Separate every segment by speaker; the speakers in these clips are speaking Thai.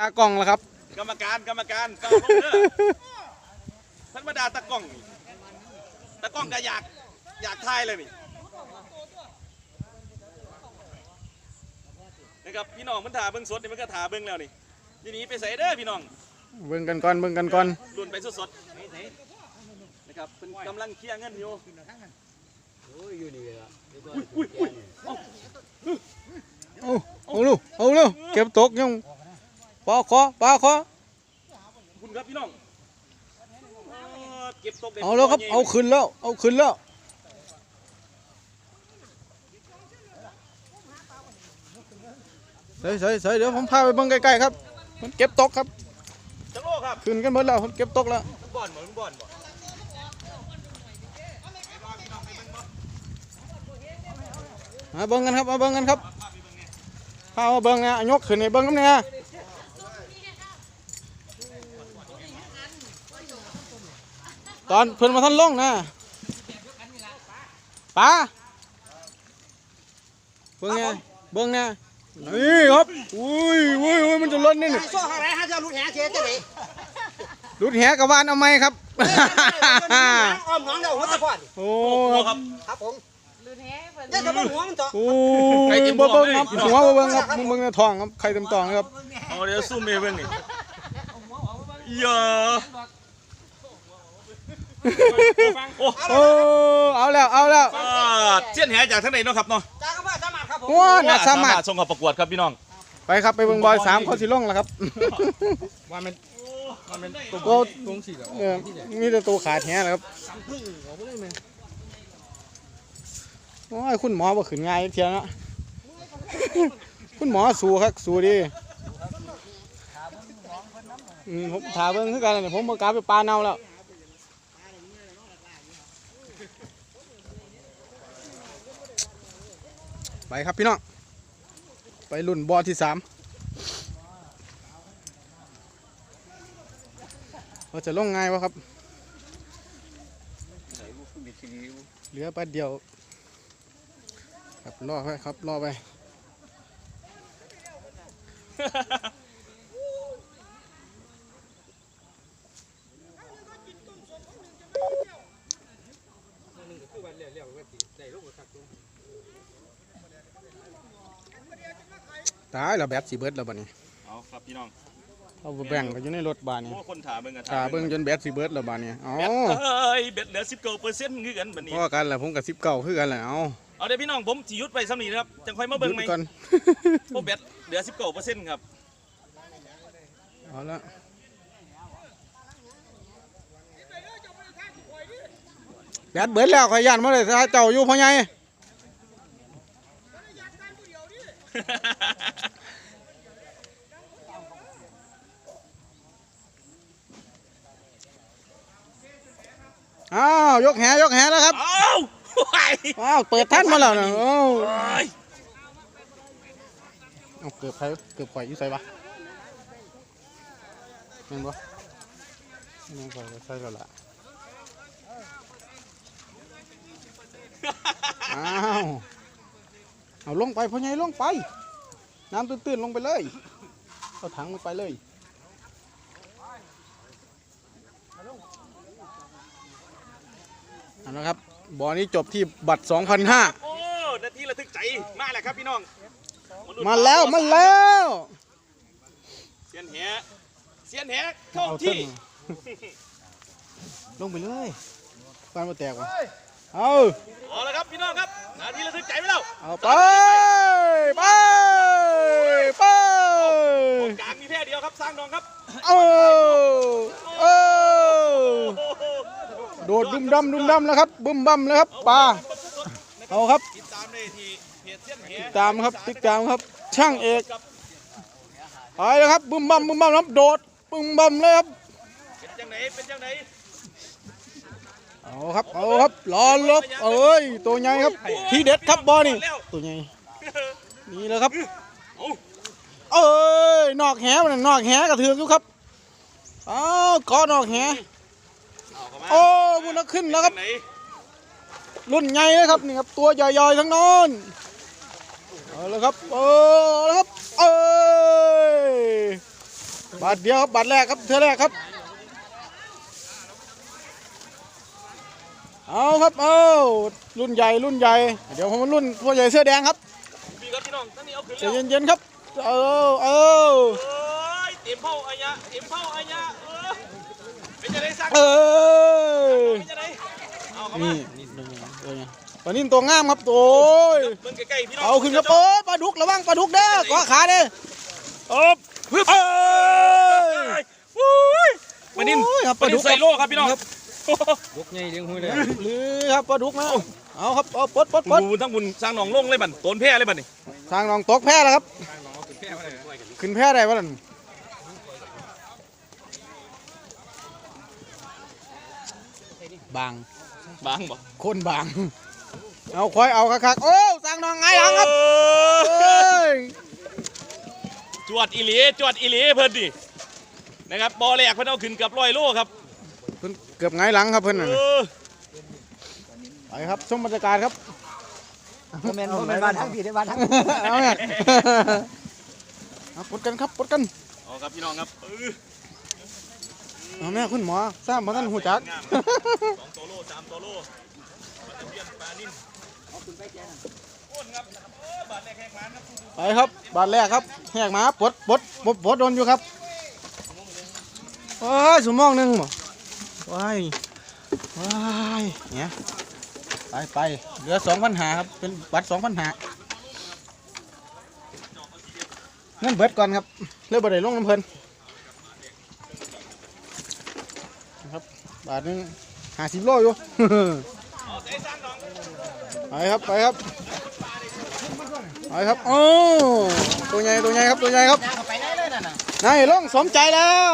Speaker 1: ตากล้องแล้วครับ
Speaker 2: กรรมการกรรมการเฝ้าลงเด้อธรรมดาตะกล้องนี่ตะกล้องก็อยากอยากทายเลยนี่นะครับพี่น้องมันถ่าเบิ้งสดนี่มันก็ถ่าเบิ้งแล้วนี่ทีนี้ไปใส่เด้อพี่น้อง
Speaker 1: เบิ่งกันก่อนเบิ่งกันก่อน
Speaker 2: ลุนไปสดๆนะครับเป็นกำลังเคลียร์เงินอยู่อุ้ยอุ้ยอุ้ยเอา
Speaker 1: เอาเอาลูกเอาลูกเก็บตกยัง ปาคอปาคอ
Speaker 2: คุณครับพี่น้องเออเก็บตกได้
Speaker 1: เอาแล้วครับ เอาขึ้นแล้ว เอาขึ้นแล้วใส่ใส่ใส่เดี๋ยวผมพาไปเบิ่งใกล้ๆครับ มันเก็บตกครับ
Speaker 2: จังโลครับ
Speaker 1: ขึ้นกันหมดแล้วมันเก็บตกแล้ว
Speaker 2: บอลเหมือนบอลบ่
Speaker 1: มาเบิ่งกันครับ มาเบิ่งกันครับพามาเบิ่งเนี่ยยกขึ้นในเบิ่งน้ำเนี่ย ตอนเพิ่นมาท่านลงนะป้าเบิ่งเนี่ยเบิ่งเนี่ยนี่ครับอุ้ยอุ้ยอุ้ยมันจะล้นนี่นี่
Speaker 3: โซ่อะไรฮะจะรู้แหเสียจะไหน
Speaker 1: รุดแหกับวานเอาไหมครับ
Speaker 3: อ้อมน้องเดี๋ยวหัวตะพอด
Speaker 1: โอ้
Speaker 2: โอ้
Speaker 1: ครับ
Speaker 2: ครับ
Speaker 3: ครับผม
Speaker 4: รุ่นแฮ่เพิ่น
Speaker 3: จะจะมาหัวมันต่อ
Speaker 1: โอ้
Speaker 2: ใคร
Speaker 1: ย
Speaker 2: เต็ม
Speaker 1: เบิ่ง
Speaker 2: ท้อง
Speaker 1: ครับ
Speaker 2: เลย
Speaker 1: หัวเบิ่งครับมึงเบิ่งในท้องครับใครเต็มท้องนะครับ
Speaker 2: เอาเดี๋ยวซูมเมย์เบิ่งนี่เยอะ โอ้
Speaker 1: โอ้เอาแล้วเอาแล้ว
Speaker 2: อ่าเจียนแหจากทั้งไหนเนาะครับเนาะ
Speaker 3: จ้าก็ว่าสมัครครับผม
Speaker 1: ว้าน่าสามารถ
Speaker 2: ส่งเข้าประกวดครับพี่น้อง
Speaker 1: ไปครับไปเบิ่งบอยสามเขาสิลงแล้วครับ
Speaker 5: ว่ามันว่ามันตรง
Speaker 1: โอ้
Speaker 5: ตรงสี่เหรอ
Speaker 1: เออมีแต่ตัวขาดแหแล้วครับโอ้ยคุณหมอบ่ขึ้นง่ายเทียวเนาะคุณหมอสู้ครับสู้ดีอืมผมถาเบิ่งคือกันเนี่ยผมบ่กล้าไปปลาเน่าแล้ว ไปครับพี่น้อง ไปรุ่นบอที่สามเราจะลงง่ายวะครับ เหลือปลาเดียว ครับรอไปครับรอไป ตายแล้วแบตสีเบิดแล้วบัดนี้
Speaker 2: เอาครับพี่น้อง
Speaker 1: เอาไปแบ่งกันอยู่ในรถบานนี้
Speaker 2: โอ้คนถ่าเบิ่งกัน
Speaker 1: ตาเบิ่งจนแบตสีเบิดแล้วบานนี้เอา
Speaker 2: เอ้ยเบ็ดเหลือสิบเก้าเปอร์เซ็นต์คือกันบัดนี้
Speaker 1: พอกันแหละผมกับสิบเก้าคือกันแหละเอา
Speaker 2: เอาเดี๋ยวพี่น้องผมสิหยุดไปซ้ำนี้นะครับจังค่อยมาเบิ่ง
Speaker 1: หยุ
Speaker 2: ไหม
Speaker 1: ดก่อน
Speaker 2: เพราะเบ็ดเหลือสิบเก้าเปอร์เซ็นต์ครับ
Speaker 1: เอาละแบตเบิดแล้วขอยยันมาเลยถ้าเจ้าอยู่พ่อใหญ่อ้าวยกแหยกแหแล้วครับ
Speaker 2: เอาไป
Speaker 1: อ้าวเปิดท่านมาแล้วนะโอ้าว
Speaker 2: เอ้ย
Speaker 1: เอาเกือบใครเกือบข่อยอยู่ใส่ปะเห็นปะไม่ข่อยก็ใส่แล้วล่ะอ้าวเอาลงไปพ่อใหญ่ลงไป น้ำตื้นๆลงไปเลยเอาถังลงไปเลยเอาละครับ บอลนี้จบที่บัตร2,500
Speaker 2: โอ้นาทีระทึกใจมาแล้วครับพี่น้อง
Speaker 1: มาแล้วมาแล้ว
Speaker 2: เสียนแหเสียนแหเข้าที่
Speaker 1: ลงไปเลยฟันมาแตกวะเอา
Speaker 2: เอาละครับพี่น้องครับ นาทีระทึกใจไปแล้ว
Speaker 1: เอาไปไปไป
Speaker 2: กลางมีแค่เดียวครับสร้างนองครับ
Speaker 1: เอาเอา
Speaker 2: โอ้โห
Speaker 1: โดดดุมดำดุมดำแล้วครับบึ้มบั่มแล้วครับปลาเอาครับ
Speaker 2: ติดตามได้ที่เพจเสียนแห
Speaker 1: ติดตามครับติดตามครับ ช่างเอกไปแล้วครับบึ้มบั่มบึ้มบั่มครับโดดบึ้มบั่มเลยครับ
Speaker 2: เป็นจังไหนเป็นจังไหน
Speaker 1: เอาครับเอาครับรอลบเอ้ยตัวใหญ่ครับ ทีเด็ดครับบอลนี่ตัวใหญ่นี่เลยครับ
Speaker 2: เอ้
Speaker 1: ยนอกแหมันนอกแหกระเทือกอยู่ครับอ้าวกอนอกแห
Speaker 2: เอาเข้ามา
Speaker 1: โอ้บุญขึ้นแล้วครับ
Speaker 2: จังไหน
Speaker 1: รุ่นใหญ่เลยครับนี่ครับตัวใหญ่ๆทั้งนั้นเอาละครับเออเอาละครับเอ้ยบาทเดียวครับบาทแรกครับเท่าแรกครับเอาครับเอารุ่นใหญ่รุ่นใหญ่ เดี๋ยวผมมารุ่นพ่อใหญ่เสื้อแดงครับ
Speaker 2: พี่ครับพี่น้องท่านนี้เอาขึ้น
Speaker 1: ใจ
Speaker 2: แล้ว
Speaker 1: เย็นๆครับ เออเออ
Speaker 2: เอ้ยเต็มเผาอายะเต็มเผาอายะ เออเป็นจะได้สัก
Speaker 1: เออ
Speaker 2: เป็นจะได้เอาเข้ามา
Speaker 1: นี่นี่ตัวไงปลานิ่มตัวงามครับโอ้ย
Speaker 2: เบิ่งใกล้ๆพี่น้อง
Speaker 1: เอาขึ้นกระโปรงปลาดุกระวังปลาดุกเด้อขวาขาเด้อ
Speaker 2: เอบฮึบ
Speaker 1: เอ้ย
Speaker 2: วุ้ยมานิน
Speaker 1: โอ้ยครับ
Speaker 2: มานินใส่โลครับพี่น้อง
Speaker 5: ยกใหญ่เลี้ยงหุ้ยเลย
Speaker 1: หรือครับปลาดุกนะเอาครับเอาปลดปลดปลด
Speaker 2: บุญทั้งบุญสร้างหนองลงเลยบันต้นแพร่เลยบันนี่
Speaker 1: ทางน้องตกแพ้แล้วครับ ขึ้นแพ้ได้ปะนั่น บาง
Speaker 2: บางบ่
Speaker 1: คนบาง เอาควายเอาคักๆโอ้สร้างน้องไงหลังครับเอ้ย
Speaker 2: จวดอีหลีจวดอีหลีเพิ่นดินะครับบอแรกเพิ่นเอาขึ้นเกือบร้อยโลครับ
Speaker 1: เพิ่นเกือบไงายหลังครับเพิ่นน่ะ
Speaker 2: เออ
Speaker 1: ไปครับชมบรรยากาศครับ
Speaker 3: โมเมนต์โมเมนต์บ้านทั้งพี่ได้บ้านทั้ง
Speaker 1: เอาไงเอาปลดกันครับปลดกัน
Speaker 2: เอาครับพี่น้องครับเออ
Speaker 1: เอาแม่คุณหมอทราบมาท่านหูจัก
Speaker 2: สองตัวโลสามตัวโลปลาตะเพียนปลานิ่นโอนครับเออบาทแรกแหกมันครับ
Speaker 1: ไปครับบาทแรกครับแหกหมาปดปดปดปดโดนอยู่ครับโอ้ยสมองหนึ่งบ่ว้ายว้ายเนี่ยไปไปเหลือสองพันหาครับเป็นบัตรสองพันหาเงินเบิดก่อนครับเรื่องบัตรได้ลงน้ำเพลินนะครั บบาทหนึงห้าสิบโลอยู่ ไปครับไปครับไปครับโอ้ตัวใหญ่ตัวใหญ่ครับตัวใหญ่ครับ
Speaker 3: ไปได้เลยน่ะ
Speaker 1: นายลงสมใจแล้ว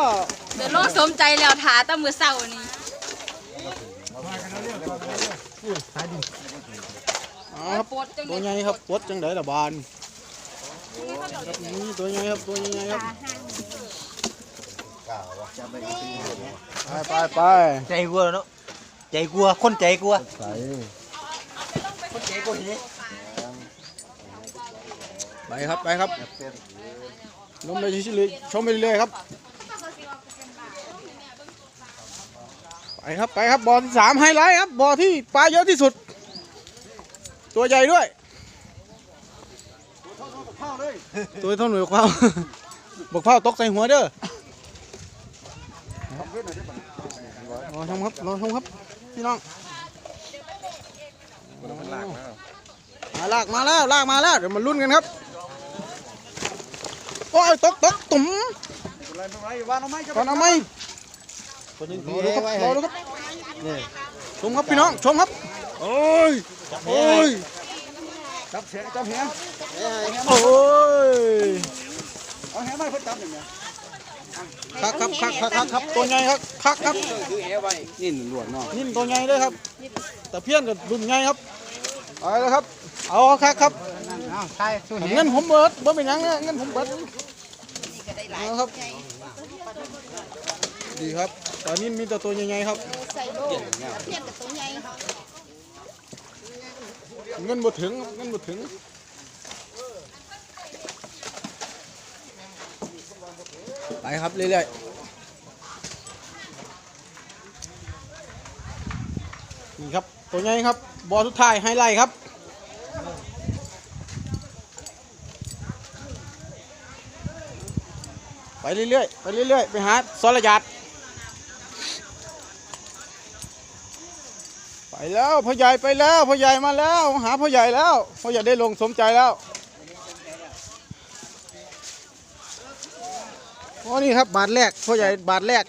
Speaker 4: เดี๋ยวโลกสมใจแล้วถาแตั้งมือเศร้านี่
Speaker 1: เอาครับ
Speaker 4: ปวดจัง
Speaker 1: ตัว
Speaker 4: เล
Speaker 1: ใหญ่
Speaker 4: ย
Speaker 1: ครับปวดจังไดล่ะบานครับนี่ตัวใหญ่ครับตัวใหญ่ครับ ไปไปไป
Speaker 3: ใจกลัวเนาะใจกลัวคนใจกลัวคนใจกลัวทีนี้
Speaker 1: ไปครับไปครับลงไปเรื่อยๆชมไปเรื่อยๆครับไปครับไปครับบ่อที่สามไฮไลท์ครับบ่อที่ปลาเยอะที่สุด ตัวใหญ่ด้วย ตัวเท่าหน่วยข้าวบกข้าวตกใส่หัวเด้อ รอชมครับรอชมครับพี่น้องมาลากมาแล้วลากมาแล้วเดี๋ยวมาลุ้นกันครับโอ้ยตกตกตุ่มก่อนเอาไหมรอดูครับรอดูครับชมครับพี่น้องชมครับโอ้ยโอ้ย
Speaker 5: จับเสียจับเสีย
Speaker 1: โอ้ย
Speaker 5: เอาแหมาเพิ่นจับอย่างเงี้ย
Speaker 1: ครับครับครับครับครับครับตัวใหญ่ครับคักครับ
Speaker 5: คือแหไว้นี่หลวงเนาะ
Speaker 1: นิ่มตัวใหญ่เลยครับ แต่เพี้ยนกับรุ่นใหญ่ครับเอาเลยครับ เอาครับครับ
Speaker 3: อ้าวใช่สู้
Speaker 1: เงินผมเบิดบ่เป็นหยังนะเงินผมเบิดเอาครับ ดีครับตอนนี้มีแต่ตัวใหญ่ๆครับ
Speaker 4: ใส่โลกเพียนกับตัวใหญ่
Speaker 1: เงินบ่ถึงครับเงินบ่ถึง ไปครับ เรื่อยๆ นี่ครับ ตัวใหญ่ครับ บอลสุดท้ายไฮไลท์ครับไปเรื่อยๆ ไปเรื่อยๆ ไปหาสรยัดไปแล้วพ่อใหญ่ไปแล้วพ่อใหญ่มาแล้ว หาพ่อใหญ่แล้วพ่อใหญ่ได้ลงสมใจแล้ว โอ้นี่ครับบาทแรกพ่อใหญ่บาทแรก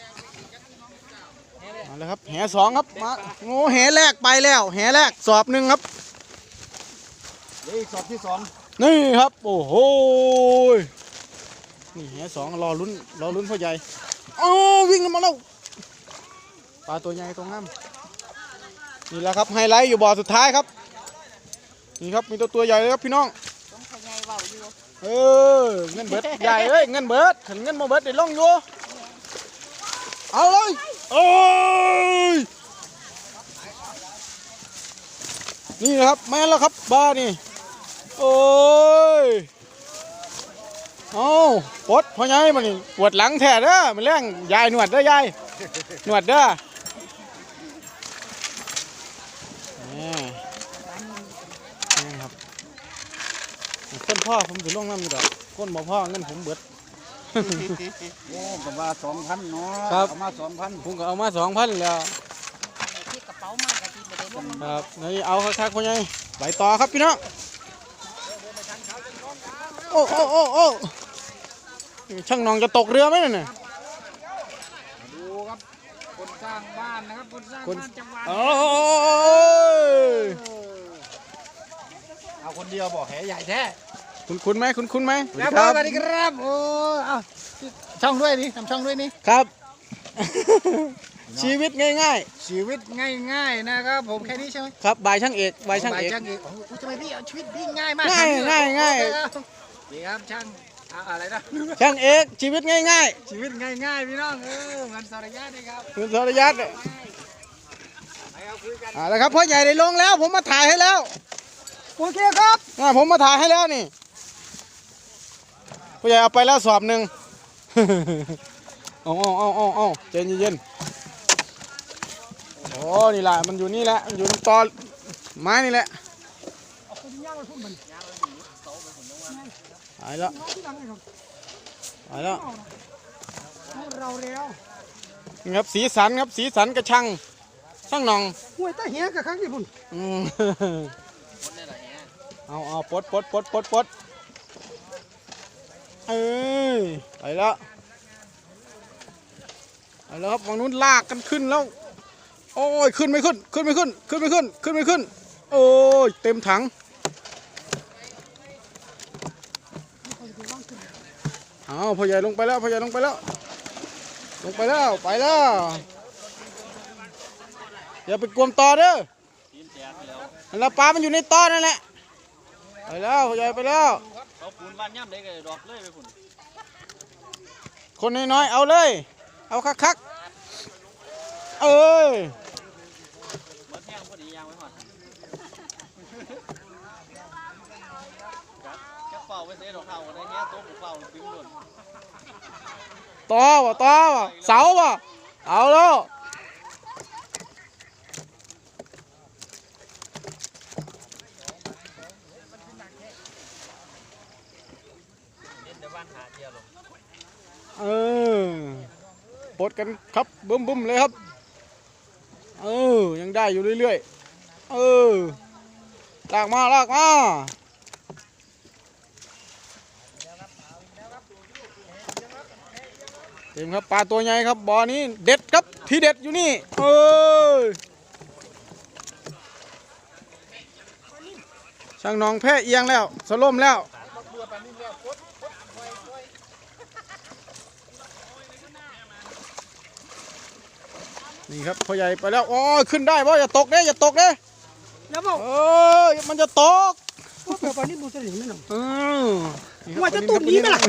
Speaker 1: มาแล้วครับแหสองครับมาโอ้แหแรกไปแล้ว แหแรกสอบหนึ่งครับ
Speaker 5: เดี๋ยวอีกสอบที่สอง
Speaker 1: นี่ครับ โอ้โหยนี่แหสองรอลุ้นรอลุ้นพ่อใหญ่โอ้วิ่งมาแล้วปลาตัวใหญ่ตัวงามนี่แหละครับไฮไลท์อยู่บ่อสุดท้ายครับนี่ครับมีตัวตัวใหญ่เลยครับพี่น้อง
Speaker 4: ต้องขยายเบาอยู่
Speaker 1: เออเงินเบิดใหญ่เอ้ยเงินเบิดขันเงินมาเบิดเดี๋ยวลงอยู่เอาเลยโอ้ยนี่นะครับแม่แล้วครับบ้านี่โอ้ยโอ้ปวดพ่อใหญ่มันนี่ปวดหลังแท้เด้อมันแรงยายหนวดเด้อยายหนวดเด้อนี่นี่ครับค นพ่อผมสิลงน้ำอยู่ดอกคนบ่พ่อเงินผมเบิด
Speaker 5: โอ้ก็ว่าสองพันเนาะ
Speaker 1: ครับ
Speaker 5: เอามาสองพัน
Speaker 1: ผมก็เอามาสองพันแล้ว
Speaker 4: ที่กระเป๋ามากกะที่บ่ได้ลง
Speaker 1: ครับนี่เอาคักๆพ่อใหญ่ไปต่อครับพี่น้องโอ้โอ้โอ้โอ้ช่างนองจะตกเรือไหมนั่นน่ะ
Speaker 5: ดูครับ คนสร้างบ้านนะครับ คนสร้าง
Speaker 1: คน
Speaker 5: บ้านจังหวัด
Speaker 1: โอ้ย
Speaker 3: เอาคนเดียวบอกแหใหญ่แท้
Speaker 1: คุณคุณไหมคุณคุณไหม
Speaker 3: ครับผมสวัสดีครับโอ้เอาช่องด้วยนี่ทำช่องด้วยนี่
Speaker 1: ครับ ชีวิตง่าย
Speaker 3: ชีวิตง่ายๆนะครับผมแค่นี้ใช่ไหม
Speaker 1: ๆ ครับบายช่างเอกบายช่างเอก
Speaker 3: ช่างเอกโอ้โหทำไมพี่เอาชีวิตพี่ง่ายมาก
Speaker 1: ง่ายง่ายง่าย
Speaker 3: โอเคครับดีครับช่างเอาอะไรนะ
Speaker 1: ช่างเอกชีวิตง่าย
Speaker 3: ชีวิตง่ายๆพี่น้องเออเหมือนสารยานี่ครับ
Speaker 1: ๆคุณสรยัตน์
Speaker 3: ไปเอาคุยกัน
Speaker 1: อ่าแล้วครับพ่อใหญ่ได้ลงแล้ว ผมมาถ่ายให้แล้ว
Speaker 3: โอเคครับ
Speaker 1: อ่าผมมาถ่ายให้แล้วนี่ พ่อใหญ่เอาไปแล้วสอบหนึ่งเอาเอาเอาเอาเอาเย็นเย็นๆโอ้นี่แหละมันอยู่นี่แหละมันอยู่ตรงตอไม้นี่แหละหายแล้วหายแล้ว
Speaker 3: เราแล้ว
Speaker 1: นี่ครับสีสันครับสีสันกระชังช่างหนอง
Speaker 3: ห้วยตาเหี้ยกับครั้งญี่ปุ่น
Speaker 1: อืมเอาเอาปลดปลดปลดปลดปลด เอ้ยไปแล้วไปแล้วครับฝั่งนู้นลากกันขึ้นแล้ว โอ้ยขึ้นไม่ขึ้น ขึ้นไม่ขึ้น ขึ้นไม่ขึ้น ขึ้นไม่ขึ้น โอ้ยเต็มถังเอาพ่อใหญ่ลงไปแล้วพ่อใหญ่ลงไปแล้ว ลงไปแล้วไปแล้วอย่าไปกวมต่อเด้อนนแหละปลามันอยู่ในต่อนั่นแหละไปแล้วพ่อใหญ่ไปแล้ว
Speaker 2: เขาปูนบ้านย่ำได้ก็ดอกเลยไปพุ่น
Speaker 1: คนน้อยๆเอาเลย เอาคักๆเอ้ย
Speaker 2: มันแห้งพอดียางไว้ก่อนจะเฝ้าไปเสียดอกเท้ากันได้เนี้ยโต๊ะผมเฝ้าปิ้งด่วน
Speaker 1: ต่อวะต่อวะเสาวะเอาแล้ว
Speaker 2: เล่นแต่บ้านหาเดียวหรอก
Speaker 1: เออปลดกันครับบึ้มบึ้มๆเลยครับ เออ ยังได้อยู่เรื่อยๆ เออ ลากมา ลากมาเต็มครับปลาตัวใหญ่ครับบ่อนี้เด็ดครับที่เด็ดอยู่นี่ เออช่างหนองแพ้เอียงแล้ว สล่มแล้ว นี่ครับพ่อใหญ่ไปแล้วโอ้ยขึ้นได้ป่ะอย่าตกเด้อย่าตกเด้
Speaker 3: แล้วบอก
Speaker 1: เออมันจะตก
Speaker 3: ว่าเผื่อปานนี้บุษลิมไม่หน
Speaker 1: เออนี่ครับ
Speaker 3: ว่าจะตูดหนีไหมล่ะ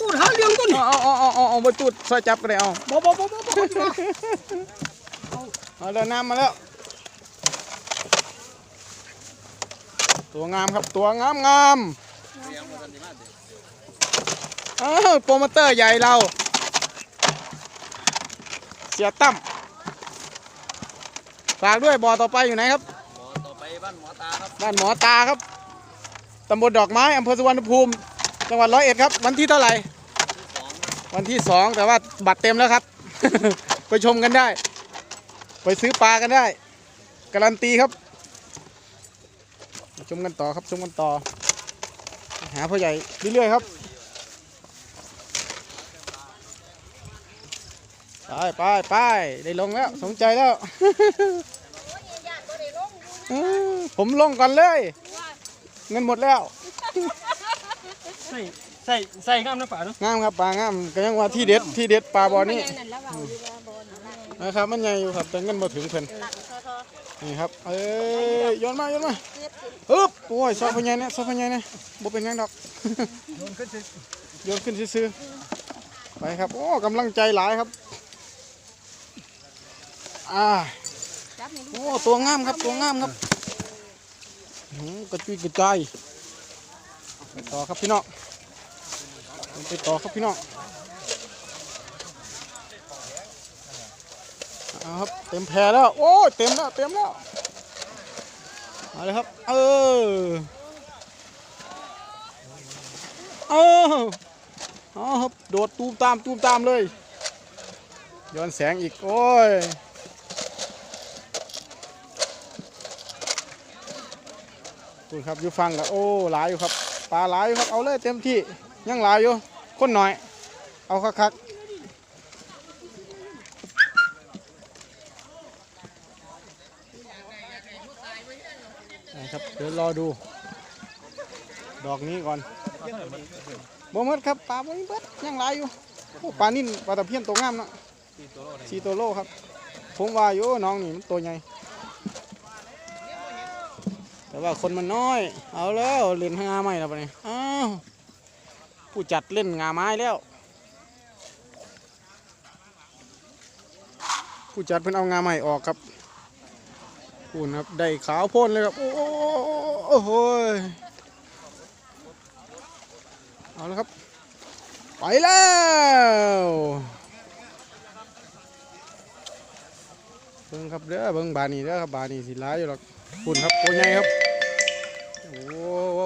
Speaker 3: ตูดหาเรื่องต้น
Speaker 1: เอาเอาเอาเอาเอาไปตูดซอยจับกันเลยเอา
Speaker 3: บ่บ่บ่บ่บ่
Speaker 1: เอาแล้วน้ำมาแล้ว ตัวงามครับตัวงามงามอ้าวโปรโมเตอร์ใหญ่เราเสียตั้มฝากด้วยบ่อต่อไปอยู่ไหนครับ
Speaker 2: หมอต่อไปบ้านหมอตาครับ
Speaker 1: บ้านหมอตาครับตำบลดอกไม้อำเภอสุวรรณภูมิ จังหวัดร้อยเอ็ดครับ วันที่เท่าไหร่ วันที่สองแต่ว่าบัตรเต็มแล้วครับ ไปชมกันได้ ไปซื้อปลากันได้ การันตีครับ ชมกันต่อครับชมกันต่อ หาพ่อใหญ่เรื่อยๆครับ ไปไปไปได้ลงแล้วสมใจแล้วเออผมลงก่อนเลย เงินหมดแล้ว
Speaker 3: ใส่ใส่ใส่งามนะป่าเนาะ
Speaker 1: งามครับปลางามก็ยังว่าที่เด็ดที่เด็ดปลาบอนี้
Speaker 4: นั่นแล้วเว้าอยู่ว่าบ่นั่นล่ะ
Speaker 1: นะครับมันใหญ่อยู่ครับแต่เงินมาถึงเพิ่น
Speaker 4: หลักทอ
Speaker 1: นี่ครับเอ้ยโยนมาโยนมาอึ๊บโอ้ยซอยพญายเนี่ยซอยพญายเนี่ยบ่เป็นหยังดอก
Speaker 3: โยนขึ้นสิ
Speaker 1: โยนขึ้นซื่อๆไปครับโอ้กำลังใจหลายครับ อ่าโอ้ตัวงามครับตัวงามครับหืมกระจุยกระจายไปต่อครับพี่น้องไปต่อครับพี่น้องเอาครับเต็มแพแล้ว โอ้เต็มแล้วเต็มแล้วมาเลยครับ เออเออเอาครับโดดตูมตามตูมตามเลยย้อนแสงอีก โอ้ย คุณครับอยู่ฟังกับโอ้หลายอยู่ครับปลาหลายอยู่ครับเอาเลยเต็มที่ยังหลายอยู่คนหน่อย เอาคักๆนะครับเดี๋ยวรอดู ดอกนี้ก่อนบ่มดครับปลาบ่มีเบิดยังหลายอยู่โอ้ปลานิ่นปลาตะเพียนตัวงามเนาะสีตัวโลครับ ผมว่าอยู่น้องนี่มันตัวใหญ่ แต่ว่าคนมันน้อย เอาแล้วเล่นงาไม้แล้วปะเนี่ยอ้าวผู้จัดเล่นงาไม้แล้ว ผู้จัดเพิ่นเอางาใหม่ออกครับปูนครับได้ขาวพ่นเลยครับ โอ้โหโอ้โหเอาและครับ ไปแล้วเบิ่งครับเด้อเบิ่งบานี่เด้อครับบานี่สิร้ายอยู่หรอกปูนครับตัวใหญ่ครับ โอ้